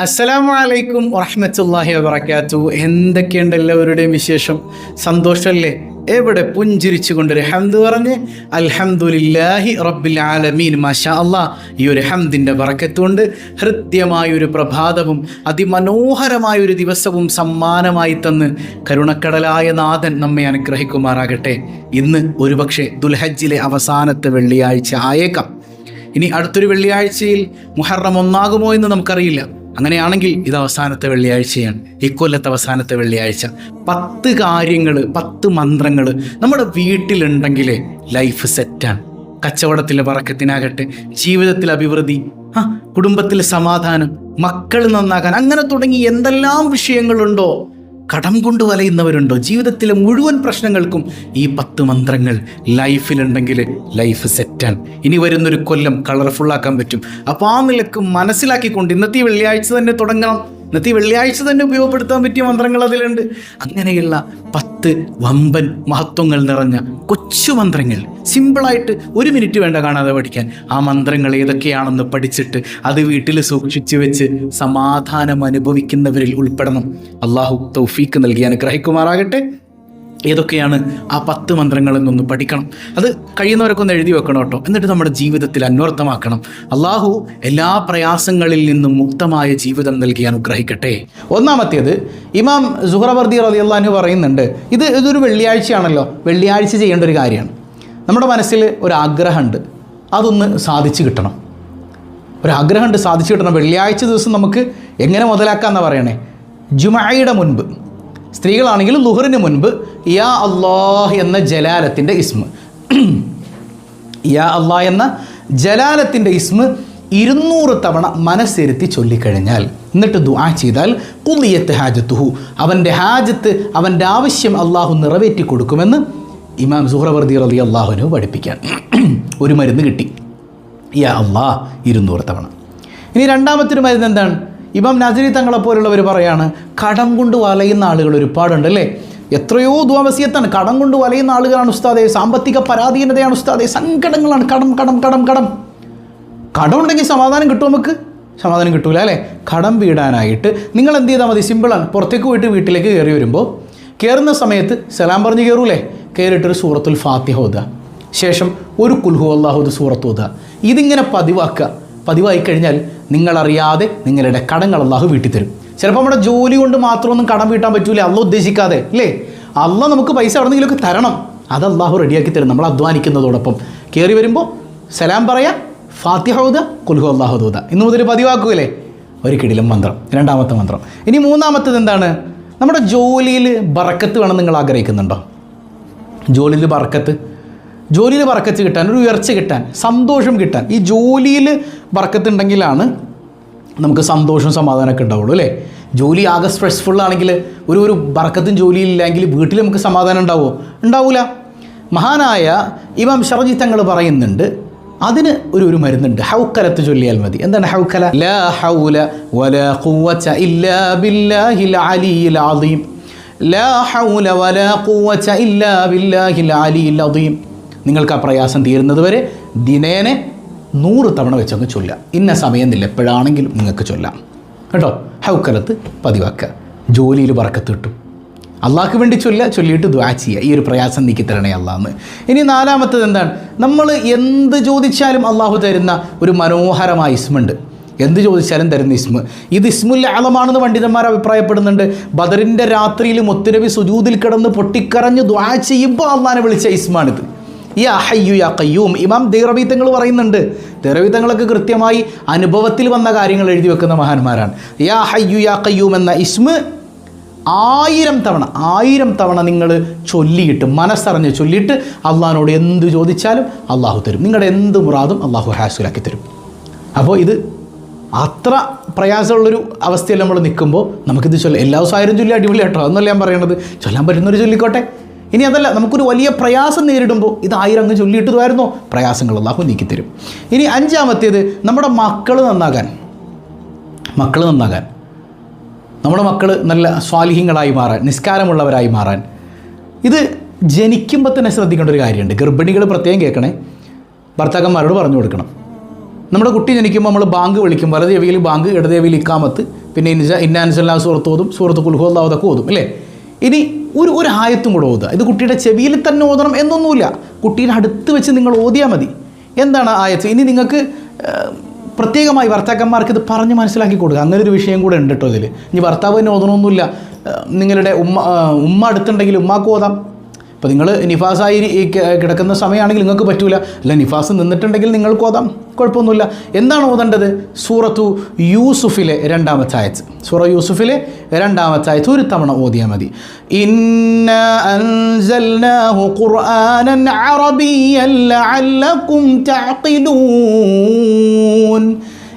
അസ്സലാമു അലൈക്കും വറഹ്മത്തുള്ളാഹി വബറകാത്തു. എന്തൊക്കെയുണ്ട് എല്ലാവരുടെയും വിശേഷം? സന്തോഷമല്ലേ? എവിടെ പുഞ്ചിരിച്ചു പുഞ്ചിരിച്ചുകൊണ്ടൊരു ഹംദ് പറഞ്ഞ് അൽഹംദുലില്ലാഹി റബ്ബിൽ ആലമീൻ മാഷാ അല്ലാ ഈ ഒരു ഹംദിന്റെ വറക്കത്തുകൊണ്ട് ഹൃദ്യമായൊരു പ്രഭാതവും അതിമനോഹരമായൊരു ദിവസവും സമ്മാനമായി തന്ന് കരുണക്കടലായ നാഥൻ നമ്മെ അനുഗ്രഹിക്കുമാറാകട്ടെ. ഇന്ന് ഒരുപക്ഷെ ദുൽഹജ്ജിലെ അവസാനത്തെ വെള്ളിയാഴ്ച ആയേക്കാം. ഇനി അടുത്തൊരു വെള്ളിയാഴ്ചയിൽ മുഹറം ഒന്നാകുമോ എന്ന് നമുക്കറിയില്ല. അങ്ങനെയാണെങ്കിൽ ഇത് അവസാനത്തെ വെള്ളിയാഴ്ചയാണ്. ഇക്കൊല്ലത്തെ അവസാനത്തെ വെള്ളിയാഴ്ച. പത്ത് കാര്യങ്ങൾ പത്ത് മന്ത്രങ്ങൾ നമ്മുടെ വീട്ടിലുണ്ടെങ്കിൽ ലൈഫ് സെറ്റാണ് കച്ചവടത്തിലെ പറക്കത്തിനാകട്ടെ ജീവിതത്തിൽ അഭിവൃദ്ധി ആ കുടുംബത്തിലെ സമാധാനം മക്കൾ നന്നാക്കാൻ അങ്ങനെ തുടങ്ങി എന്തെല്ലാം വിഷയങ്ങളുണ്ടോ? കടം കൊണ്ട് വലയുന്നവരുണ്ടോ? ജീവിതത്തിലെ മുഴുവൻ പ്രശ്നങ്ങൾക്കും ഈ പത്ത് മന്ത്രങ്ങൾ ലൈഫിലുണ്ടെങ്കിൽ ലൈഫ് സെറ്റാണ് ഇനി വരുന്നൊരു കൊല്ലം കളർഫുള്ളാക്കാൻ പറ്റും. അപ്പോൾ ആ നിലയ്ക്ക് മനസ്സിലാക്കിക്കൊണ്ട് ഇന്നത്തെ വെള്ളിയാഴ്ച തന്നെ തുടങ്ങണം. ഇന്നത്തെ വെള്ളിയാഴ്ച തന്നെ ഉപയോഗപ്പെടുത്താൻ പറ്റിയ മന്ത്രങ്ങൾ അതിലുണ്ട്. അങ്ങനെയുള്ള പത്ത് വമ്പൻ മഹത്വങ്ങൾ നിറഞ്ഞ കൊച്ചു മന്ത്രങ്ങൾ സിമ്പിളായിട്ട് ഒരു മിനിറ്റ് വേണ്ട കാണാതെ പഠിക്കാൻ. ആ മന്ത്രങ്ങൾ ഏതൊക്കെയാണെന്ന് പഠിച്ചിട്ട് അത് വീട്ടിൽ സൂക്ഷിച്ചു വെച്ച് സമാധാനം അനുഭവിക്കുന്നവരിൽ ഉൾപ്പെടണം. അള്ളാഹു തൗഫീക്ക് നൽകി അനുഗ്രഹിക്കുമാറാകട്ടെ. ഏതൊക്കെയാണ് ആ പത്ത് മന്ത്രങ്ങളെന്നൊന്ന് പഠിക്കണം. അത് കഴിയുന്നവരൊക്കെ ഒന്ന് എഴുതി വെക്കണം കേട്ടോ. എന്നിട്ട് നമ്മുടെ ജീവിതത്തിൽ അന്വർത്ഥമാക്കണം. അള്ളാഹു എല്ലാ പ്രയാസങ്ങളിൽ നിന്നും മുക്തമായ ജീവിതം നൽകി അനുഗ്രഹിക്കട്ടെ. ഒന്നാമത്തേത് ഇമാം സുഹറവർദി റതി അള്ളാഹു പറയുന്നുണ്ട് ഇത് ഇതൊരു വെള്ളിയാഴ്ചയാണല്ലോ. വെള്ളിയാഴ്ച ചെയ്യേണ്ട ഒരു കാര്യമാണ്. നമ്മുടെ മനസ്സിൽ ഒരു ആഗ്രഹമുണ്ട് അതൊന്ന് സാധിച്ചു കിട്ടണം. ഒരാഗ്രഹമുണ്ട് സാധിച്ചു കിട്ടണം. വെള്ളിയാഴ്ച ദിവസം നമുക്ക് എങ്ങനെ മുതലാക്കാമെന്നാണ് പറയണേ? ജുമായയുടെ മുൻപ്. സ്ത്രീകളാണെങ്കിലും ലുഹറിന് മുൻപ് യാ അള്ളാഹ് എന്ന ജലാലത്തിന്റെ ഇസ്മ. യാ അള്ളാഹ് എന്ന ജലാലത്തിന്റെ ഇസ്മ ഇരുന്നൂറ് തവണ മനസ്സിരുത്തി ചൊല്ലിക്കഴിഞ്ഞാൽ എന്നിട്ട് ദുആ ചെയ്താൽ കുലിയത്ത് ഹാജത്തുഹു. അവന്റെ ഹാജത്ത് അവന്റെ ആവശ്യം അള്ളാഹു നിറവേറ്റി കൊടുക്കുമെന്ന് ഇമാം സുഹ്രവർദി അലി അള്ളാഹുവിന് പഠിപ്പിക്കാൻ. ഒരു മരുന്ന് കിട്ടി. യാ അള്ളാ ഇരുന്നൂറ് തവണ. ഇനി രണ്ടാമത്തെ ഒരു മരുന്ന് എന്താണ്? ഇമാം നാസിരി തങ്ങളെ പോലുള്ളവർ പറയാണ് കടം കൊണ്ട് വലയുന്ന ആളുകൾ ഒരുപാടുണ്ട് അല്ലേ? എത്രയോ ദ്വാവസ്യത്താണ്. കടം കൊണ്ട് വലയുന്ന ആളുകളാണ് ഉസ്താദെ സാമ്പത്തിക പരാധീനതയാണ് ഉസ്താദെ. സങ്കടങ്ങളാണ്. കടം കടം കടം കടം. കടം ഉണ്ടെങ്കിൽ സമാധാനം കിട്ടും നമുക്ക്. സമാധാനം കിട്ടൂല അല്ലേ? കടം വീടാനായിട്ട്. നിങ്ങൾ എന്ത് ചെയ്താൽ മതി സിമ്പിളാണ് പുറത്തേക്ക് പോയിട്ട് വീട്ടിലേക്ക് കയറി വരുമ്പോൾ കയറുന്ന സമയത്ത് സലാം പറഞ്ഞ് കയറൂലേ? കയറിയിട്ടൊരു സൂറത്തുൽ ഫാത്തിഹ ഓതുക. ശേഷം ഒരു കുൽഹു അള്ളാഹുദ് സൂറത്ത് ഓതുക. ഇതിങ്ങനെ പതിവാക്കുക. പതിവായി കഴിഞ്ഞാൽ നിങ്ങളറിയാതെ നിങ്ങളുടെ കടങ്ങൾ അള്ളാഹു വീട്ടിൽ തരും ചിലപ്പോൾ നമ്മുടെ ജോലി കൊണ്ട് മാത്രമൊന്നും കടം വീട്ടാൻ പറ്റൂല. അള്ള ഉദ്ദേശിക്കാതെ അല്ലേ അള്ള നമുക്ക് പൈസ എവിടെന്നെങ്കിലുമൊക്കെ തരണം. അത് അള്ളാഹു റെഡിയാക്കി തരും നമ്മൾ അധ്വാനിക്കുന്നതോടൊപ്പം. കയറി വരുമ്പോൾ സലാം പറയാ ഫാത്തിഹൗദ കുൽഹു അള്ളാഹു ഓതുക ഇന്ന് മുതൽ പതിവാക്കുകയല്ലേ? ഒരു കിടിലും മന്ത്രം രണ്ടാമത്തെ മന്ത്രം. ഇനി മൂന്നാമത്തത് എന്താണ്? നമ്മുടെ ജോലിയിൽ ബറക്കത്ത് വേണം നിങ്ങൾ ആഗ്രഹിക്കുന്നുണ്ടോ? ജോലിയിൽ ബറക്കത്ത് ജോലിയിൽ വറക്കച്ച് കിട്ടാൻ ഒരു ഉയർച്ച കിട്ടാൻ സന്തോഷം കിട്ടാൻ. ഈ ജോലിയിൽ വറക്കത്തുണ്ടെങ്കിലാണ് നമുക്ക് സന്തോഷവും സമാധാനമൊക്കെ ഉണ്ടാവുള്ളൂ അല്ലേ? ജോലി ആകെ സ്ട്രെസ്ഫുൾ ആണെങ്കിൽ ഒരു ഒരു വറക്കത്തും ജോലിയില്ലെങ്കിൽ വീട്ടിൽ നമുക്ക് സമാധാനം ഉണ്ടാവുമോ? ഉണ്ടാവില്ല മഹാനായ ഇമാം ഷർജി തങ്ങൾ പറയുന്നുണ്ട് അതിന് ഒരു ഒരു മരുന്നുണ്ട്. ഹൗക്കലത്ത് ചൊല്ലിയാൽ മതി. എന്താണ് ഹൗക്കല? ലാ ഹൗല വലാ ഖുവത ഇല്ലാ ബില്ലാഹിൽ അലിയിൽ അദീം. ലാ ഹൗല വലാ ഖുവത ഇല്ലാ ബില്ലാഹിൽ അലിയിൽ അദീം. നിങ്ങൾക്ക് ആ പ്രയാസം തീരുന്നതുവരെ ദിനേനെ നൂറ് തവണ വെച്ചങ്ങ് ചൊല്ലാം ഇന്ന സമയമില്ല എപ്പോഴാണെങ്കിലും നിങ്ങൾക്ക് ചൊല്ലാം. കേട്ടോ? ഹൗക്കലത്ത് പതിവാക്കുക. ജോലിയിൽ വറക്കത്ത് കിട്ടും. അള്ളാഹ്ക്ക് വേണ്ടി ചൊല്ല ചൊല്ലിയിട്ട് ദ്വാ ചെയ്യുക. ഈ ഒരു പ്രയാസം നീക്കി തരണേ അള്ളാന്ന് ഇനി നാലാമത്തത് എന്താണ്? നമ്മൾ എന്ത് ചോദിച്ചാലും അള്ളാഹു തരുന്ന ഒരു മനോഹരമായ ഇസ്മുണ്ട്. എന്ത് ചോദിച്ചാലും തരുന്ന ഇസ്മ. ഇത് ഇസ്മുൽ ആലമാണെന്ന് പണ്ഡിതന്മാർ അഭിപ്രായപ്പെടുന്നുണ്ട്. ബദറിന്റെ രാത്രിയിൽ മുത്തുരവി സുജൂതിൽ കിടന്ന് പൊട്ടിക്കറഞ്ഞ് ദ്വാ ചെയ്യുമ്പോൾ അള്ളാനെ വിളിച്ച ഇസ്മാണിത്. യാ ഹയ്യു യാ കയ്യൂം ഇമാം ദൈറവീത്തങ്ങൾ പറയുന്നുണ്ട്. ദേറവീത്തങ്ങളൊക്കെ കൃത്യമായി അനുഭവത്തിൽ വന്ന കാര്യങ്ങൾ എഴുതി വെക്കുന്ന മഹാന്മാരാണ്. യാ ഹയ്യു യാ കയ്യൂം എന്ന ഇസ്മ ആയിരം തവണ ആയിരം തവണ നിങ്ങൾ ചൊല്ലിയിട്ട് മനസ്സറിഞ്ഞ് ചൊല്ലിയിട്ട് അള്ളാഹിനോട് എന്ത് ചോദിച്ചാലും അള്ളാഹു തരും. നിങ്ങളുടെ എന്ത് മുറാദും അള്ളാഹു ഹാസുലാക്കി തരും. അപ്പോൾ ഇത് അത്ര പ്രയാസമുള്ളൊരു അവസ്ഥയിൽ നമ്മൾ നിൽക്കുമ്പോൾ നമുക്കിത് ചൊല്ലാം എല്ലാ ദിവസവും ആയിരം ചൊല്ലി അടിപൊളി കേട്ടോ അതൊന്നല്ല ഞാൻ പറയണത്. ചൊല്ലാൻ പറ്റുന്നൊരു ചൊല്ലിക്കോട്ടെ. ഇനി അതല്ല നമുക്കൊരു വലിയ പ്രയാസം നേരിടുമ്പോൾ ഇത് ആയിരം അങ്ങ് ചൊല്ലിയിട്ടതായിരുന്നോ. പ്രയാസങ്ങൾ അള്ളാഹു നീക്കിത്തരും. ഇനി അഞ്ചാമത്തേത് നമ്മുടെ മക്കൾ നന്നാകാൻ. മക്കൾ നന്നാകാൻ. നമ്മുടെ മക്കൾ നല്ല സ്വാലിഹ്യങ്ങളായി മാറാൻ നിസ്കാരമുള്ളവരായി മാറാൻ. ഇത് ജനിക്കുമ്പോൾ തന്നെ ശ്രദ്ധിക്കേണ്ട ഒരു കാര്യമുണ്ട്. ഗർഭിണികൾ പ്രത്യേകം കേൾക്കണേ. ഭർത്താക്കന്മാരോട് പറഞ്ഞു കൊടുക്കണം. നമ്മുടെ കുട്ടി ജനിക്കുമ്പോൾ നമ്മൾ ബാങ്ക് വിളിക്കും. വലതേവിയിൽ ബാങ്ക് ഇടതേവിയിൽ ഇക്കാമത്ത് പിന്നെ ഇന്ന ഇന്നാൻസല്ലാ സൂറത്ത് കുൽഹോല്ലാ അതൊക്കെ ഓതും അല്ലേ? ഇനി ഒരു ഒരു ആയത്തും കൂടെ ഓതുക. ഇത് കുട്ടിയുടെ ചെവിയിൽ തന്നെ ഓതണം എന്നൊന്നുമില്ല. കുട്ടിയുടെ അടുത്ത് വെച്ച് നിങ്ങൾ ഓതിയാൽ മതി. എന്താണ് ആയത്ത്? ഇനി നിങ്ങൾക്ക് പ്രത്യേകമായി ഭർത്താക്കന്മാർക്ക് ഇത് പറഞ്ഞ് മനസ്സിലാക്കി കൊടുക്കുക. അങ്ങനെ ഒരു വിഷയം കൂടെ ഉണ്ട് കേട്ടോ ഇതിൽ ഇനി ഭർത്താവ് തന്നെ ഓതണമൊന്നുമില്ല. നിങ്ങളുടെ ഉമ്മ ഉമ്മ അടുത്തുണ്ടെങ്കിൽ ഉമ്മാക്ക് ഓതാം. ഇപ്പോൾ നിങ്ങൾ നിഫാസായി കിടക്കുന്ന സമയമാണെങ്കിൽ നിങ്ങൾക്ക് പറ്റൂല. അല്ല നിഫാസ് നിന്നിട്ടുണ്ടെങ്കിൽ നിങ്ങൾക്ക് ഓതാം. കുഴപ്പമൊന്നുമില്ല. എന്താണ് ഓതേണ്ടത്? സൂറത്തു യൂസുഫിലെ രണ്ടാമത്തെ ആയത്ത് സൂറ യൂസുഫിലെ രണ്ടാമത്തെ ആയത്ത് ഒരു തവണ ഓതിയാൽ മതി.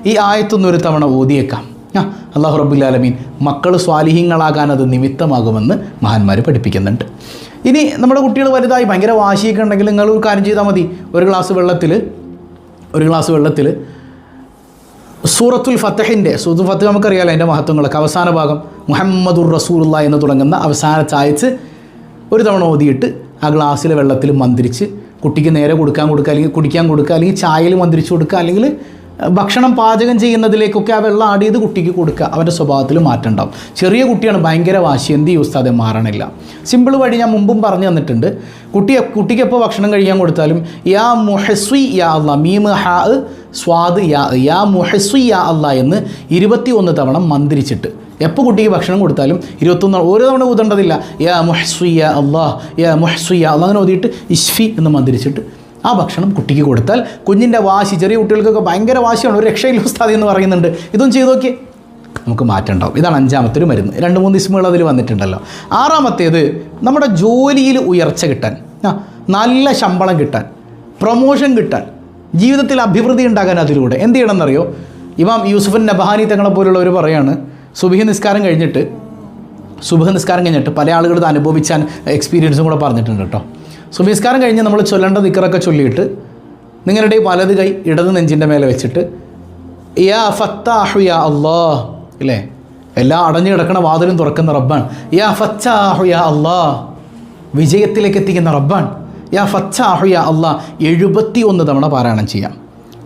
ഈ ആയത്തൊന്നൊരു തവണ ഓതിയേക്കാം. ആ അള്ളാഹു റബുല്ലാലമീൻ മക്കൾ സ്വാലിഹ്യങ്ങളാകാൻ അത് നിമിത്തമാകുമെന്ന് മഹാന്മാർ പഠിപ്പിക്കുന്നുണ്ട്. ഇനി നമ്മുടെ കുട്ടികൾ വലുതായി ഭയങ്കര വാശിയൊക്കെ ഉണ്ടെങ്കിൽ നിങ്ങൾ ഒരു കാര്യം ചെയ്താൽ മതി. ഒരു ഗ്ലാസ് വെള്ളത്തിൽ ഒരു ഗ്ലാസ് വെള്ളത്തിൽ സൂറത്തുൽ ഫത്തഹിന്റെ സൂറത്തുൽ ഫത്തഹ് നമുക്കറിയാലോ അതിന്റെ മഹത്വങ്ങളൊക്കെ. അവസാന ഭാഗം മുഹമ്മദുർ റസൂലുള്ള എന്ന് തുടങ്ങുന്ന അവസാന ചായച്ച് ഒരു തവണ ഓതിയിട്ട് ആ ഗ്ലാസ്സിലെ വെള്ളത്തിൽ മന്ത്രിച്ച് കുട്ടിക്ക് നേരെ കൊടുക്കാൻ കൊടുക്കുക അല്ലെങ്കിൽ കുടിക്കാൻ കൊടുക്കുക അല്ലെങ്കിൽ ചായയിൽ മന്ത്രിച്ച് കൊടുക്കുക അല്ലെങ്കിൽ ഭക്ഷണം പാചകം ചെയ്യുന്നതിലേക്കൊക്കെ ആ വെള്ളം ആഡ് ചെയ്ത് കുട്ടിക്ക് കൊടുക്കുക. അവന്റെ സ്വഭാവത്തിൽ മാറ്റം ഉണ്ടാവും. ചെറിയ കുട്ടിയാണ് ഭയങ്കര വാശി. എന്ത് യൂസ് അത് മാറണില്ല. സിമ്പിൾ വഴി ഞാൻ മുമ്പും പറഞ്ഞു തന്നിട്ടുണ്ട്. കുട്ടി കുട്ടിക്ക് എപ്പോൾ ഭക്ഷണം കഴിക്കാൻ കൊടുത്താലും യാ മുഹസ്വി യാ അല്ല മീമ് ഹാ സ്വാദ് യാ യാ മുഹസ്വി യാ അല്ല എന്ന് ഇരുപത്തി ഒന്ന് തവണ മന്ത്രിച്ചിട്ട്. എപ്പോൾ കുട്ടിക്ക് ഭക്ഷണം കൊടുത്താലും ഇരുപത്തൊന്ന് ഓരോ തവണ ഊതേണ്ടതില്ല. യാ മുഹസ്വി യാ അള്ളാഹ് യാ മുഹസ്വി യാ അള്ളാഹ് അങ്ങനെ ഓതിയിട്ട് ഇഷ്ഫി എന്ന് മന്ത്രിച്ചിട്ട് ആ ഭക്ഷണം കുട്ടിക്ക് കൊടുത്താൽ കുഞ്ഞിന്റെ വാശി ചെറിയ കുട്ടികൾക്കൊക്കെ ഭയങ്കര വാശിയാണ്. ഒരു രക്ഷയില്ല ഉസ്താദി എന്ന് പറയുന്നുണ്ട്. ഇതൊന്നും ചെയ്തു നോക്കിയേ. നമുക്ക് മാറ്റം ഉണ്ടാവും ഇതാണ് അഞ്ചാമത്തെ ഒരു മരുന്ന്. രണ്ട് മൂന്ന് ഇസ്മുകൾ അതിൽ വന്നിട്ടുണ്ടല്ലോ. ആറാമത്തേത് നമ്മുടെ ജോലിയിൽ ഉയർച്ച കിട്ടാൻ. നല്ല ശമ്പളം കിട്ടാൻ. പ്രൊമോഷൻ കിട്ടാൻ. ജീവിതത്തിൽ അഭിവൃദ്ധി ഉണ്ടാകാൻ അതിലൂടെ. എന്ത് ചെയ്യണമെന്നറിയോ? ഇമാം യൂസുഫൻ നബഹാനി തങ്ങളെ പോലുള്ളവർ പറയാണ് സുബിഹി നിസ്കാരം കഴിഞ്ഞിട്ട് സുബഹ നിസ്കാരം കഴിഞ്ഞിട്ട് പല ആളുകൾ ഇത് അനുഭവിച്ച എക്സ്പീരിയൻസും കൂടെ പറഞ്ഞിട്ടുണ്ട് കേട്ടോ. സുബഹി നിസ്കാരം കഴിഞ്ഞ് നമ്മൾ ചൊല്ലേണ്ട നിക്കറൊക്കെ ചൊല്ലിയിട്ട് നിങ്ങളുടെ വലത് കൈ ഇടത് നെഞ്ചിന്റെ മേലെ വെച്ചിട്ട് യാ ഫത്താഹു യാ അള്ളാ ഇല്ലേ? എല്ലാ അടഞ്ഞു കിടക്കുന്ന വാതിലും തുറക്കുന്ന റബ്ബാണ്. യാ ഫത്താഹു യാ അള്ളാ വിജയത്തിലേക്ക് എത്തിക്കുന്ന റബ്ബാണ്. യാ ഫത്താഹു യാ അള്ളാ എഴുപത്തി ഒന്ന് തവണ പാരായണം ചെയ്യാം.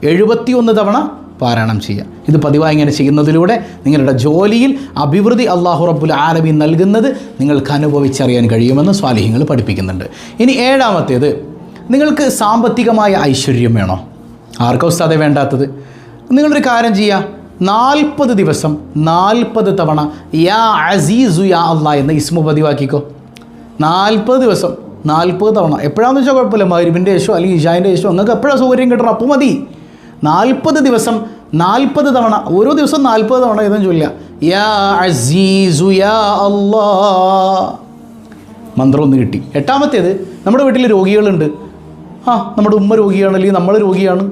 എഴുപത്തി ഒന്ന് തവണ പാരായണം ചെയ്യുക. ഇത് പതിവായി ഇങ്ങനെ ചെയ്യുന്നതിലൂടെ നിങ്ങളുടെ ജോലിയിൽ അഭിവൃദ്ധി അള്ളാഹു റബ്ബുൽ ആലമീൻ നൽകുന്നത് നിങ്ങൾക്ക് അനുഭവിച്ചറിയാൻ കഴിയുമെന്ന് സ്വാലിഹ്യങ്ങൾ പഠിപ്പിക്കുന്നുണ്ട്. ഇനി ഏഴാമത്തേത് നിങ്ങൾക്ക് സാമ്പത്തികമായ ഐശ്വര്യം വേണോ? ആർക്കും ഉസ്താദെ വേണ്ടാത്തത്? നിങ്ങളൊരു കാര്യം ചെയ്യുക നാൽപ്പത് ദിവസം നാൽപ്പത് തവണ യാ അസീസു യാ അള്ളാ എന്ന ഇസ്മു പതിവാക്കിക്കോ. നാൽപ്പത് ദിവസം നാൽപ്പത് തവണ. എപ്പോഴാണെന്ന് വെച്ചാൽ കുഴപ്പമില്ല. മരുവിന്റെ യേശോ അല്ലെങ്കിൽ ഇഷാന്റെ യേശോ നിങ്ങൾക്ക് എപ്പോഴാണ് സൗകര്യം കിട്ടണം? അപ്പോൾ മതി. നാൽപ്പത് ദിവസം നാൽപ്പത് തവണ ഓരോ ദിവസം നാൽപ്പത് തവണ ഇതും ചൊല്ലുക യാ യാ മന്ത്രം ഒന്ന് കിട്ടി. എട്ടാമത്തേത് നമ്മുടെ വീട്ടിൽ രോഗികളുണ്ട്. ആ നമ്മുടെ ഉമ്മ രോഗിയാണ് അല്ലെങ്കിൽ നമ്മൾ രോഗിയാണ്.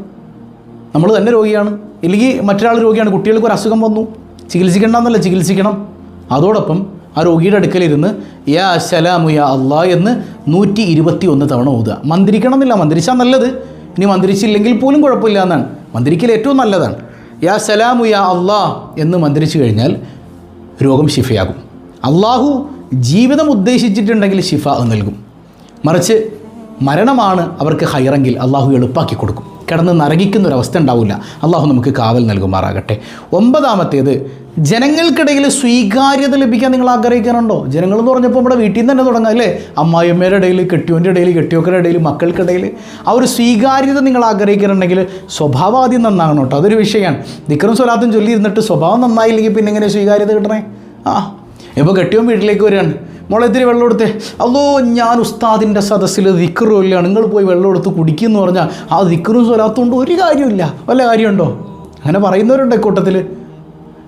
നമ്മൾ തന്നെ രോഗിയാണ്. ഇല്ലെങ്കിൽ മറ്റൊരാൾ രോഗിയാണ് കുട്ടികൾക്ക് ഒരു അസുഖം വന്നു. ചികിത്സിക്കണ്ടെന്നല്ല ചികിത്സിക്കണം. അതോടൊപ്പം ആ രോഗിയുടെ അടുക്കലിരുന്ന് യാ സലാമു യാ അള്ളാ എന്ന് നൂറ്റി ഇരുപത്തി ഒന്ന് തവണ ഓതുക. മന്ത്രിക്കണം എന്നില്ല മന്ത്രിച്ചാൽ നല്ലത്. ഇനി മന്ത്രിച്ചില്ലെങ്കിൽ പോലും കുഴപ്പമില്ല എന്നാണ്. മന്ത്രിക്കൽ ഏറ്റവും നല്ലതാണ്. യാ സലാമു യാ അള്ളാ എന്ന് മന്ത്രിച്ചു കഴിഞ്ഞാൽ രോഗം ശിഫയാകും. അള്ളാഹു ജീവിതം ഉദ്ദേശിച്ചിട്ടുണ്ടെങ്കിൽ ശിഫ നൽകും. മറിച്ച് മരണമാണ് അവർക്ക് ഹൈറെങ്കിൽ അള്ളാഹു എളുപ്പാക്കി കൊടുക്കും. കിടന്ന് നരകിക്കുന്ന ഒരു അവസ്ഥ ഉണ്ടാവില്ല. അള്ളാഹു നമുക്ക് കാവൽ നൽകുമാറാകട്ടെ. ഒമ്പതാമത്തേത് ജനങ്ങൾക്കിടയിൽ സ്വീകാര്യത ലഭിക്കാൻ നിങ്ങൾ ആഗ്രഹിക്കാനുണ്ടോ ജനങ്ങൾ എന്ന് പറഞ്ഞപ്പോൾ നമ്മുടെ വീട്ടിൽ നിന്ന് തന്നെ തുടങ്ങാം അല്ലേ? അമ്മായിയമ്മയുടെ ഇടയിൽ കെട്ടിയോന്റെ ഇടയിൽ കെട്ടിയോക്കരുടെ ഇടയിൽ മക്കൾക്കിടയിൽ. ആ ഒരു സ്വീകാര്യത നിങ്ങൾ ആഗ്രഹിക്കുന്നുണ്ടെങ്കിൽ സ്വഭാവം ആദ്യം നന്നാകണം കേട്ടോ. അതൊരു വിഷയമാണ്. ദിക്കറും സ്വലാത്തും ചൊല്ലിയിരുന്നിട്ട് സ്വഭാവം നന്നായില്ലെങ്കിൽ പിന്നെ എങ്ങനെ സ്വീകാര്യത കിട്ടണേ? ആ ഇപ്പോൾ കെട്ടിയോൻ വീട്ടിലേക്ക് വരികയാണ്. മോളെ ഇത്തിരി വെള്ളം എടുത്തേ. അതോ ഞാൻ ഉസ്താദിന്റെ സദസ്സിൽ ദിക്കറും ഇല്ല നിങ്ങൾ പോയി വെള്ളം എടുത്ത് കുടിക്കുമെന്ന് പറഞ്ഞാൽ ആ ദിക്കറും സ്വലാത്തും കൊണ്ട് ഒരു കാര്യമില്ല വല്ല കാര്യമുണ്ടോ? അങ്ങനെ പറയുന്നവരുണ്ട് കൂട്ടത്തിൽ.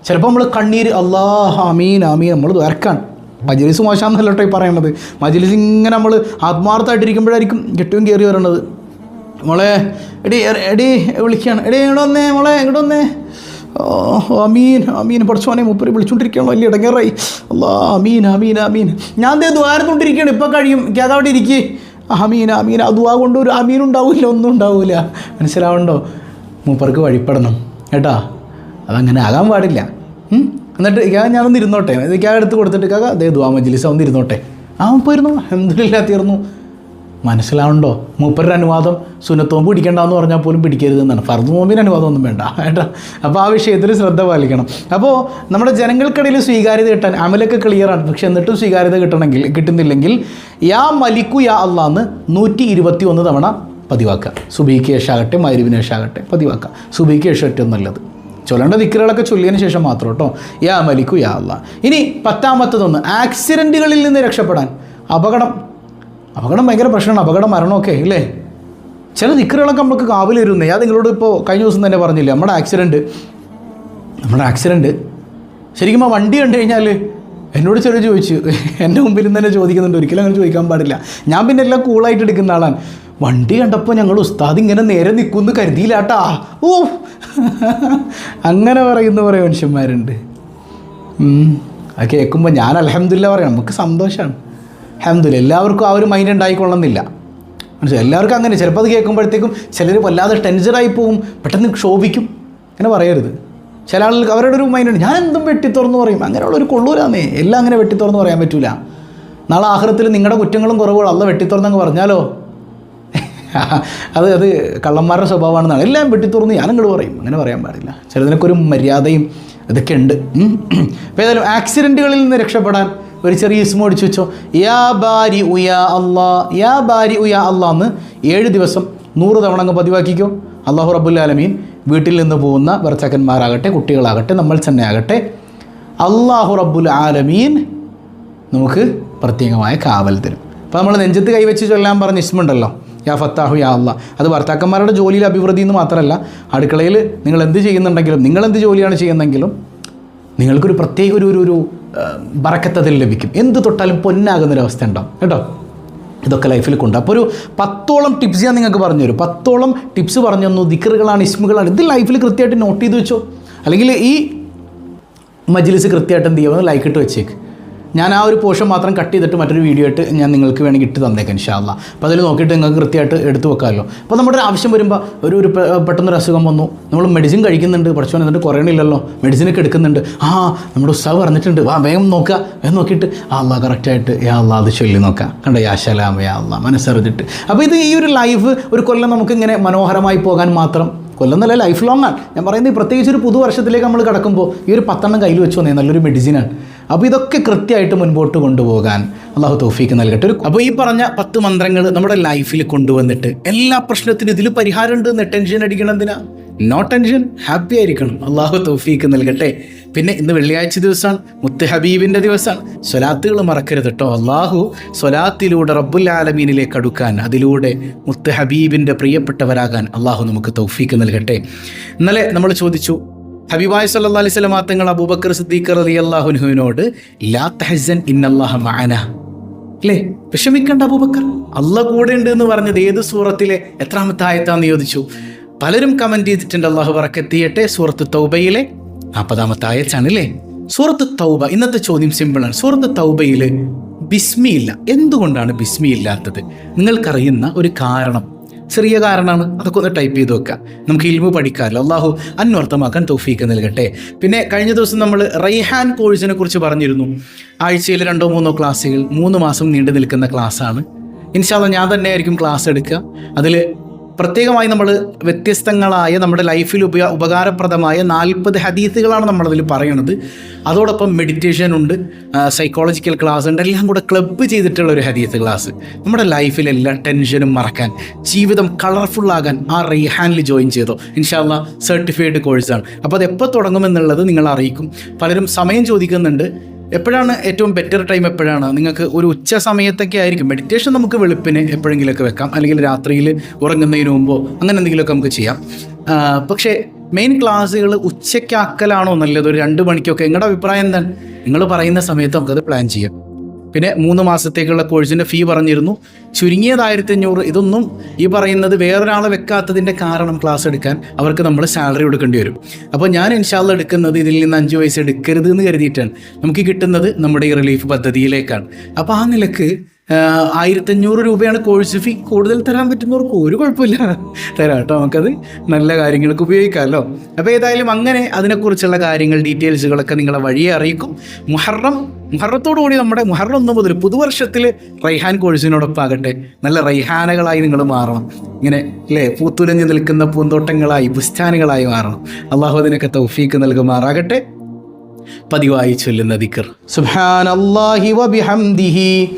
ചിലപ്പോൾ നമ്മൾ കണ്ണീര് അള്ളാഹ് അമീൻ അമീൻ നമ്മൾ ദ്വാരക്കാൻ മജിലിസ് മോശമെന്നല്ല കേട്ടോ ഈ പറയണത്. മജിലിസ് ഇങ്ങനെ നമ്മൾ ആത്മാർത്ഥമായിട്ടിരിക്കുമ്പോഴായിരിക്കും ഏറ്റവും കയറി വരണത്. മോളെ എടി എടി വിളിക്കുകയാണ് എടി ഇങ്ങോട്ട് വന്നേ മോളെ ഇങ്ങോട്ട് വന്നേ? ഓ അമീൻ അമീൻ പഠിച്ചോനെ മുപ്പര് വിളിച്ചുകൊണ്ടിരിക്കുകയാണോ വലിയ ഇടങ്ങേറായി. അല്ലാ അമീൻ അമീൻ അമീൻ ഞാൻ ദേ ദ്വാരത്തോണ്ടിരിക്കുകയാണ് ഇപ്പം കഴിയും. എനിക്ക് അവിടെ ഇരിക്കേ. അമീൻ അമീൻ ദ്വാ കൊണ്ട് ഒരു അമീൻ ഉണ്ടാവില്ല ഒന്നും ഉണ്ടാവില്ല മനസ്സിലാവണ്ടോ? മൂപ്പർക്ക് വഴിപ്പെടണം. കേട്ടാ? അതങ്ങനെ ആകാൻ പാടില്ല? എന്നിട്ട് ഇക്കാ ഞാനൊന്ന് ഇരുന്നോട്ടെ. ഇക്കാ എടുത്ത് കൊടുത്തിട്ട് കാക്ക അതേ ദുവാ മജ്ലിസ ഒന്ന് ഇരുന്നോട്ടെ. ആ പോയിരുന്നു എന്തില്ല തീർന്നു. മനസ്സിലാവണ്ടോ? മൂപ്പരുടെ അനുവാദം സുനത്തോമ്പ് പിടിക്കേണ്ടെന്ന് പറഞ്ഞാൽ പോലും പിടിക്കരുത് എന്നാണ് ഫർദ് നോമ്പിന് അനുവാദം ഒന്നും വേണ്ട. കേട്ടോ? അപ്പോൾ ആ വിഷയത്തിൽ ശ്രദ്ധ പാലിക്കണം. അപ്പോൾ നമ്മുടെ ജനങ്ങൾക്കിടയിൽ സ്വീകാര്യത കിട്ടാൻ അമലൊക്കെ ക്ലിയറാണ് പക്ഷെ എന്നിട്ടും സ്വീകാര്യത കിട്ടണമെങ്കിൽ കിട്ടുന്നില്ലെങ്കിൽ യാ മലിക്കു യാ അള്ളാന്ന് നൂറ്റി ഇരുപത്തി ഒന്ന് തവണ പതിവാക്കുക സുബിക്ക് യേശാകട്ടെ മരുവിന് യേശാകട്ടെ പതിവാക്കുക. സുബിക്ക് യേശു ഏറ്റവും നല്ലത് ചൊല്ലേണ്ട ദിക്കറുകളൊക്കെ ചൊല്ലിയതിന് ശേഷം മാത്രം കേട്ടോ. യാ മലിക്കു യാ അല്ല ഇനി പത്താമത്തതൊന്ന് ആക്സിഡന്റുകളിൽ നിന്ന് രക്ഷപ്പെടാൻ. അപകടം. അപകടം ഭയങ്കര പ്രശ്നമാണ്. അപകടം മരണമൊക്കെ ഇല്ലേ? ചില ദിക്കറുകളൊക്കെ നമുക്ക് കാവിൽ വരുന്നേ ഞാൻ നിങ്ങളോട് ഇപ്പോൾ കഴിഞ്ഞ ദിവസം തന്നെ പറഞ്ഞില്ലേ നമ്മുടെ ആക്സിഡന്റ് നമ്മുടെ ആക്സിഡന്റ് ശരിക്കും ആ വണ്ടി കണ്ടു കഴിഞ്ഞാൽ എന്നോട് ചെറിയ ചോദിച്ചു. എന്റെ മുമ്പിൽ നിന്ന് തന്നെ ചോദിക്കുന്നുണ്ട്. ഒരിക്കലും അങ്ങനെ ചോദിക്കാൻ പാടില്ല. ഞാൻ പിന്നെ എല്ലാം കൂളായിട്ട് എടുക്കുന്ന ആളാണ്. വണ്ടി കണ്ടപ്പോൾ ഞങ്ങൾ ഉസ്താദ് ഇങ്ങനെ നേരെ നിൽക്കുമെന്ന് കരുതിയില്ലാട്ടാ. ഓ അങ്ങനെ പറയുന്ന കുറേ മനുഷ്യന്മാരുണ്ട്. അത് കേൾക്കുമ്പോൾ ഞാൻ അലഹമില്ല പറയാം നമുക്ക് സന്തോഷമാണ് അലഹമില്ല എല്ലാവർക്കും ആ ഒരു മൈൻഡ് ഉണ്ടായിക്കൊള്ളുന്നില്ല മനസ്സിലായി? എല്ലാവർക്കും അങ്ങനെ ചിലപ്പോൾ അത് കേൾക്കുമ്പോഴത്തേക്കും ചിലർ വല്ലാതെ ടെൻഷനായി പോകും പെട്ടെന്ന് ക്ഷോഭിക്കും. അങ്ങനെ പറയരുത്. ചില ആളുകൾക്ക് അവരുടെ ഒരു മൈൻഡ് ഉണ്ട് ഞാൻ എന്തും വെട്ടിത്തുറന്ന് പറയും. അങ്ങനെയുള്ള ഒരു കൊള്ളൂരാന്നേ. എല്ലാം അങ്ങനെ വെട്ടിത്തുറന്ന് പറയാൻ പറ്റൂല. നാളെ ആഹ്ലത്തിൽ നിങ്ങളുടെ കുറ്റങ്ങളും കുറവുകളും അല്ല വെട്ടിത്തുറന്നങ്ങ് പറഞ്ഞാലോ? അത് അത് കള്ളന്മാരുടെ സ്വഭാവമാണെന്നാണ്. എല്ലാം വെട്ടിത്തുറന്ന് ഞാനങ്ങോട് പറയും. അങ്ങനെ പറയാൻ പാടില്ല. ചിലതിനൊക്കെ ഒരു മര്യാദയും ഇതൊക്കെ ഉണ്ട്. അപ്പോൾ ഏതായാലും ആക്സിഡന്റുകളിൽ നിന്ന് രക്ഷപ്പെടാൻ ഒരു ചെറിയ ഇസ്മ അടിച്ചു വെച്ചോ. യാ ബാരി ഉയാ അള്ളാ യാ ബാരി ഉയാ അള്ളാ എന്ന് ഏഴ് ദിവസം നൂറ് തവണ അങ്ങ് പതിവാക്കിക്കോ. അള്ളാഹു റബുല്ലാലമീൻ വീട്ടിൽ നിന്ന് പോകുന്ന ഭർത്താക്കന്മാരാകട്ടെ കുട്ടികളാകട്ടെ നമ്മൾ തന്നെ ആകട്ടെ. അള്ളാഹു റബ്ബുൽ ആലമീൻ നമുക്ക് പ്രത്യേകമായ കാവൽ തരും. അപ്പോൾ നമ്മൾ നെഞ്ചത്ത് കൈവച്ച് ചൊല്ലാൻ പറഞ്ഞ ഇസ്മുണ്ടല്ലോ യാ ഫത്താഹു യാ അല്ല അത് ഭർത്താക്കന്മാരുടെ ജോലിയിലെ അഭിവൃദ്ധി എന്ന് മാത്രമല്ല അടുക്കളയിൽ നിങ്ങൾ എന്ത് ചെയ്യുന്നുണ്ടെങ്കിലും നിങ്ങൾ എന്ത് ജോലിയാണ് ചെയ്യുന്നെങ്കിലും നിങ്ങൾക്കൊരു പ്രത്യേക ഒരു ഒരു ഒരു ബറക്കത്ത് അതിൽ ലഭിക്കും. എന്ത് തൊട്ടാലും പൊന്നാകുന്നൊരവസ്ഥ ഉണ്ടാവും. കേട്ടോ? ഇതൊക്കെ ലൈഫിൽ കൊണ്ട്. അപ്പോൾ ഒരു പത്തോളം ടിപ്സ് ഞാൻ നിങ്ങൾക്ക് പറഞ്ഞു തരും. പത്തോളം ടിപ്സ് പറഞ്ഞു തന്നു. ദിക്കറുകളാണ് ഇസ്മുകളാണ്. ഇത് ലൈഫിൽ കൃത്യമായിട്ട് നോട്ട് ചെയ്ത് വെച്ചോ. അല്ലെങ്കിൽ ഈ മജ്ലിസ് കൃത്യമായിട്ട് എന്ത് ചെയ്യുമെന്ന് ലൈക്ക് ഇട്ട് വെച്ചേക്ക്. ഞാൻ ആ ഒരു പോർഷൻ മാത്രം കട്ട് ചെയ്തിട്ട് മറ്റൊരു വീഡിയോ ആയിട്ട് ഞാൻ നിങ്ങൾക്ക് വേണമെങ്കിൽ ഇട്ട് തന്നേക്കാം ഇൻഷാല്ല അപ്പോൾ അതിൽ നോക്കിയിട്ട് നിങ്ങൾക്ക് കൃത്യമായിട്ട് എടുത്തു വെക്കാമല്ലോ. അപ്പോൾ നമ്മുടെ ഒരു ആവശ്യം വരുമ്പോൾ ഒരു ഒരു പെട്ടെന്നൊരു അസുഖം വന്നു. നമ്മൾ മെഡിസിൻ കഴിക്കുന്നുണ്ട് പഠിച്ചു എന്നിട്ട് കുറയണില്ലല്ലോ. മെഡിസിനൊക്കെ എടുക്കുന്നുണ്ട്. ആ നമ്മുടെ ഉത്സാഹം പറഞ്ഞിട്ടുണ്ട് ആ വേഗം നോക്കുക. വേഗം നോക്കിയിട്ട് ആ അള്ളാ കറക്റ്റായിട്ട് യാ അള്ളാ അത് ചൊല്ലി നോക്കാം. കണ്ട യാ ശലാം യാ അള്ളാഹ് മനസ്സറിഞ്ഞിട്ട്. അപ്പോൾ ഇത് ഈ ഒരു ലൈഫ് ഒരു കൊല്ലം നമുക്കിങ്ങനെ മനോഹരമായി പോകാൻ മാത്രം കൊല്ലം എന്നല്ല ലൈഫ് ലോങ് ആണ്. ഞാൻ പറയുന്നത് പ്രത്യേകിച്ച് ഒരു പുതുവർഷത്തിലേക്ക് നമ്മൾ കിടക്കുമ്പോൾ ഈ ഒരു പത്തെണ്ണം കയ്യിൽ വെച്ച് വന്നേ നല്ലൊരു മെഡിസിനാണ് അപ്പോൾ ഇതൊക്കെ കൃത്യമായിട്ട് മുൻപോട്ട് കൊണ്ടുപോകാൻ അള്ളാഹു തൗഫീക്ക് നൽകട്ടെ. ഒരു അപ്പോൾ ഈ പറഞ്ഞ പത്ത് മന്ത്രങ്ങൾ നമ്മുടെ ലൈഫിൽ കൊണ്ടുവന്നിട്ട് എല്ലാ പ്രശ്നത്തിനും ഇതിൽ പരിഹാരമുണ്ട് എന്ന് ടെൻഷൻ അടിക്കണം എന്തിനാ? നോ ടെൻഷൻ ഹാപ്പി ആയിരിക്കണം. അള്ളാഹു തൗഫീക്ക് നൽകട്ടെ. പിന്നെ ഇന്ന് വെള്ളിയാഴ്ച ദിവസമാണ് മുത്ത് ഹബീബിന്റെ ദിവസമാണ്. സ്വലാത്തുകൾ മറക്കരുത് കേട്ടോ അള്ളാഹു സ്വലാത്തിലൂടെ റബ്ബുൽ ആലമീനിലേക്ക് അടുക്കാൻ അതിലൂടെ മുത്ത് ഹബീബിന്റെ പ്രിയപ്പെട്ടവരാകാൻ അള്ളാഹു നമുക്ക് തൗഫീക്ക് നൽകട്ടെ. ഇന്നലെ നമ്മൾ ചോദിച്ചു ഹബീബായ് സല്ലാ അലൈഹി സ്വലം തങ്ങൾ അബൂബക്കർ സിദ്ദീഖർ അലി അള്ളാഹുനുഹുവിനോട് ലാ ഇന്നല്ലാഹ അല്ലേ? വിഷമിക്കണ്ട അബൂബക്കർ. അല്ല കൂടെ ഉണ്ട് എന്ന് പറഞ്ഞത് ഏത് സൂറത്തിലെ എത്രാമത്തെ ആയത്താന്ന് ചോദിച്ചു. പലരും കമന്റ് ചെയ്തിട്ടുണ്ട് അള്ളാഹു പറക്കെത്തിയട്ടെ സൂറത്ത് തൗബയിലെ നാൽപ്പതാമത്തെ ആയത്താണ് അല്ലേ സൂറത്ത് തൗബ ഇന്നത്തെ ചോദ്യം സിമ്പിളാണ് സൂറത്ത് തൗബയിൽ ബിസ്മി ഇല്ല എന്തുകൊണ്ടാണ് ബിസ്മി ഇല്ലാത്തത് നിങ്ങൾക്കറിയുന്ന ഒരു കാരണം. ചെറിയ കാരണമാണ്. അതൊക്കെ ഒന്ന് ടൈപ്പ് ചെയ്ത് വെക്കുക നമുക്ക് ഇൽമു പഠിക്കാമല്ലോ അള്ളാഹു അന്വർത്ഥമാക്കാൻ തൗഫീക്ക് നൽകട്ടെ. പിന്നെ കഴിഞ്ഞ ദിവസം നമ്മൾ റൈഹാൻ കോഴ്സിനെ കുറിച്ച് പറഞ്ഞിരുന്നു. ആഴ്ചയിൽ രണ്ടോ മൂന്നോ ക്ലാസ്സുകൾ മൂന്ന് മാസം നീണ്ടു നിൽക്കുന്ന ക്ലാസ്സാണ്. ഇൻഷാല്ല ഞാൻ തന്നെ ആയിരിക്കും ക്ലാസ് എടുക്കുക. അതിൽ പ്രത്യേകമായി നമ്മൾ വ്യത്യസ്തങ്ങളായ നമ്മുടെ ലൈഫിൽ ഉപയ ഉപകാരപ്രദമായ നാൽപ്പത് ഹദീസുകളാണ് നമ്മളതിൽ പറയുന്നത് അതോടൊപ്പം മെഡിറ്റേഷൻ ഉണ്ട് സൈക്കോളജിക്കൽ ക്ലാസ് ഉണ്ട് എല്ലാം കൂടെ ക്ലബ്ബ് ചെയ്തിട്ടുള്ള ഒരു ഹദീസ് ക്ലാസ് നമ്മുടെ ലൈഫിലെല്ലാം എല്ലാ ടെൻഷനും മറക്കാൻ ജീവിതം കളർഫുള്ളാകാൻ ആ റീഹാനിൽ ജോയിൻ ചെയ്തോ ഇൻഷാല്ല സർട്ടിഫൈഡ് കോഴ്സാണ് അപ്പോൾ അത് എപ്പോൾ തുടങ്ങുമെന്നുള്ളത് നിങ്ങൾ അറിയിക്കും പലരും സമയം ചോദിക്കുന്നുണ്ട് എപ്പോഴാണ് ഏറ്റവും ബെറ്റർ ടൈം എപ്പോഴാണ്? നിങ്ങൾക്ക് ഒരു ഉച്ച സമയത്തൊക്കെ ആയിരിക്കും. മെഡിറ്റേഷൻ നമുക്ക് വെളുപ്പിന് എപ്പോഴെങ്കിലുമൊക്കെ വെക്കാം. അല്ലെങ്കിൽ രാത്രിയിൽ ഉറങ്ങുന്നതിന് മുമ്പോ അങ്ങനെ എന്തെങ്കിലുമൊക്കെ നമുക്ക് ചെയ്യാം. പക്ഷേ മെയിൻ ക്ലാസ്സുകൾ ഉച്ചയ്ക്കാക്കലാണോ നല്ലത്? ഒരു രണ്ട് മണിക്കൊക്കെ. നിങ്ങളുടെ അഭിപ്രായം എന്താണ്? നിങ്ങൾ പറയുന്ന സമയത്ത് നമുക്കത് പ്ലാൻ ചെയ്യാം. പിന്നെ മൂന്ന് മാസത്തേക്കുള്ള കോഴ്സിന്റെ ഫീ പറഞ്ഞിരുന്നു. ചുരുങ്ങിയത് ആയിരത്തി അഞ്ഞൂറ് ഇതൊന്നും ഈ പറയുന്നത് വേറൊരാൾ വെക്കാത്തതിന്റെ കാരണം ക്ലാസ് എടുക്കാൻ അവർക്ക് നമ്മൾ സാലറി കൊടുക്കേണ്ടി വരും. അപ്പോൾ ഞാൻ ഇൻഷാല്ല എടുക്കുന്നത് ഇതിൽ നിന്ന് അഞ്ച് പൈസ എടുക്കരുത് എന്ന് കരുതിയിട്ടാണ്. നമുക്ക് കിട്ടുന്നത് നമ്മുടെ ഈ റിലീഫ് പദ്ധതിയിലേക്കാണ്. അപ്പോൾ ആ നിലയ്ക്ക് ആയിരത്തഞ്ഞൂറ് രൂപയാണ് കോഴ്സ് ഫീ കൂടുതൽ തരാൻ പറ്റുന്നവർക്ക് ഒരു കുഴപ്പമില്ല. തരാം കേട്ടോ നമുക്കത് നല്ല കാര്യങ്ങൾക്ക് ഉപയോഗിക്കാമല്ലോ. അപ്പോൾ ഏതായാലും അങ്ങനെ അതിനെക്കുറിച്ചുള്ള കാര്യങ്ങൾ ഡീറ്റെയിൽസുകളൊക്കെ നിങ്ങളെ വഴിയെ അറിയിക്കും. മുഹറം മുഹറത്തോടു കൂടി നമ്മുടെ മുഹറം ഒന്ന് മുതൽ പുതുവർഷത്തിൽ റൈഹാൻ കോഴ്സിനോടൊപ്പം ആകട്ടെ. നല്ല റൈഹാനകളായി നിങ്ങൾ മാറണം. ഇങ്ങനെ അല്ലേ പൂത്തുലഞ്ഞു നിൽക്കുന്ന പൂന്തോട്ടങ്ങളായി ബുസ്റ്റാനുകളായി മാറണം. അള്ളാഹു അതിനൊക്കെ തൗഫീക്ക് നൽകുമാറാകട്ടെ. പതിവായി ചൊല്ലുന്ന ദിക്കർ സുബ്ഹാനല്ലാഹി വബിഹംദിഹി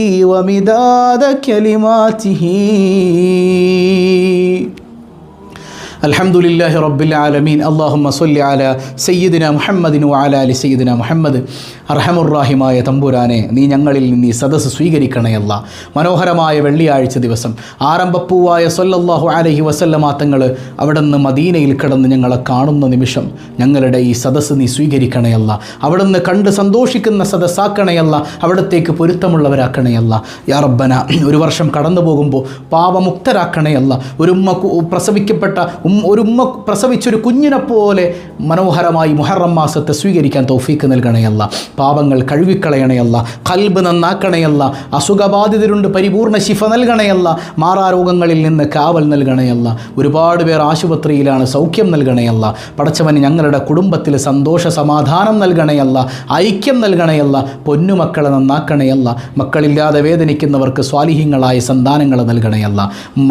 ومداد كلماته. അലഹമുല്ലാഹി റബ്ബിൽ ആലമീൻ. അള്ളാഹുമ്മ സൊല്ലി അല സയ്യിദിന മുഹമ്മദിനു ആല അലി സയ്യിദിന മുഹമ്മദ്. അർഹമുറാഹിമായ തമ്പുരാനെ നീ ഞങ്ങളിൽ നിന്ന് ഈ സദസ്സ് സ്വീകരിക്കണയല്ല മനോഹരമായ വെള്ളിയാഴ്ച ദിവസം ആരംഭപ്പൂവായ സൊല്ലാഹു അലഹി വസല്ലമാത്തങ്ങൾ അവിടെ നിന്ന് മദീനയിൽ കിടന്ന് ഞങ്ങളെ കാണുന്ന നിമിഷം ഞങ്ങളുടെ ഈ സദസ്സ് നീ സ്വീകരിക്കണയല്ല അവിടെ നിന്ന് കണ്ട് സന്തോഷിക്കുന്ന സദസ്സാക്കണയല്ല അവിടത്തേക്ക് പൊരുത്തമുള്ളവരാക്കണയല്ല യാറബ്ബന ഒരു വർഷം കടന്നു പോകുമ്പോൾ പാപമുക്തരാക്കണയല്ല ഒരു ഉമ്മ പ്രസവിക്കപ്പെട്ട ഒരു ഉമ്മ പ്രസവിച്ചൊരു കുഞ്ഞിനെ പോലെ മനോഹരമായി മുഹറം മാസത്തെ സ്വീകരിക്കാൻ തൗഫീക്ക് നൽകണയല്ല പാപങ്ങൾ കഴുകിക്കളയണയല്ല കൽബ് നന്നാക്കണയല്ല അസുഖബാധിതരുണ്ട് പരിപൂർണ ശിഫ നൽകണയല്ല മാറാരോഗങ്ങളിൽ നിന്ന് കാവൽ നൽകണയല്ല ഒരുപാട് പേർ ആശുപത്രിയിലാണ് സൗഖ്യം നൽകണയല്ല പടച്ചവന് ഞങ്ങളുടെ കുടുംബത്തിൽ സന്തോഷ സമാധാനം നൽകണയല്ല ഐക്യം നൽകണയല്ല പൊന്നുമക്കളെ നന്നാക്കണയല്ല മക്കളില്ലാതെ വേദനിക്കുന്നവർക്ക് സ്വാലിഹ്യങ്ങളായ സന്താനങ്ങൾ നൽകണയല്ല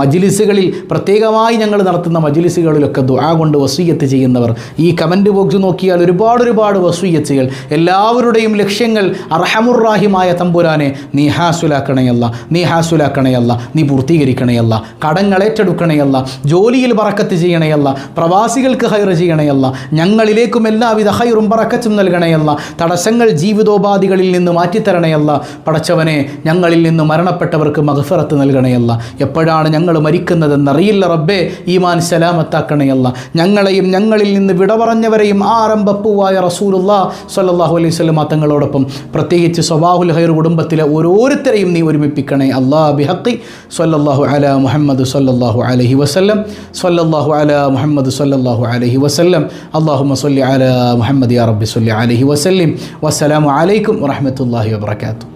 മജിലിസുകളിൽ പ്രത്യേകമായി ഞങ്ങൾ നടത്തുന്ന മജിലിസുകളിലൊക്കെ ദുആ കൊണ്ട് വസൂയത്ത് ചെയ്യുന്നവർ. ഈ കമന്റ് ബോക്സ് നോക്കിയാൽ ഒരുപാട് ഒരുപാട് വസൂയത്തുകൾ. എല്ലാവരുടെയും ലക്ഷ്യങ്ങൾ അർഹമുറാഹിമായ തമ്പുരാനെ നീ ഹാസുലാക്കണയല്ല നീ ഹാസുലാക്കണയല്ല നീ പൂർത്തീകരിക്കണയല്ല കടങ്ങൾ ഏറ്റെടുക്കണയല്ല ജോലിയിൽ പറക്കത്ത് ചെയ്യണയല്ല പ്രവാസികൾക്ക് ഹൈർ ചെയ്യണയല്ല ഞങ്ങളിലേക്കും എല്ലാവിധ ഹൈറും പറക്കച്ചും നൽകണയല്ല തടസ്സങ്ങൾ ജീവിതോപാധികളിൽ നിന്ന് മാറ്റിത്തരണയല്ല. പടച്ചവനെ ഞങ്ങളിൽ നിന്ന് മരണപ്പെട്ടവർക്ക് മഹഫറത്ത് നൽകണയല്ല. എപ്പോഴാണ് ഞങ്ങൾ മരിക്കുന്നതെന്നറിയില്ല റബ്ബേ. ഈമാൻ സലാമത്താക്കണയല്ല ഞങ്ങളെയും ഞങ്ങളിൽ നിന്ന് വിട പറഞ്ഞവരെയും ആരംഭപ്പൂവായ റസൂലുള്ള സല്ലല്ലാഹു അലൈഹി വസല്ലം തങ്ങളോടൊപ്പം. പ്രത്യേകിച്ച് സ്വബാഹുൽ ഹൈർ കുടുംബത്തിലെ ഓരോരുത്തരെയും നീ ഒരുമിപ്പിക്കണേ അല്ലാ ബിഹക്കി സല്ലല്ലാഹു അല മുഹമ്മദ് സല്ലല്ലാഹു അലൈഹി വസല്ലം. സല്ലല്ലാഹു അല മുഹമ്മദ് സല്ലല്ലാഹു അലൈഹി വസല്ലം. അല്ലാഹുമ്മ സല്ലി അല മുഹമ്മദ് യാ റബ്ബി സല്ലി അലൈഹി വസ്ല്ലിം. വസ്സലാമു അലൈക്കും വറഹ്മത്തുള്ളാഹി വബറകാതുഹു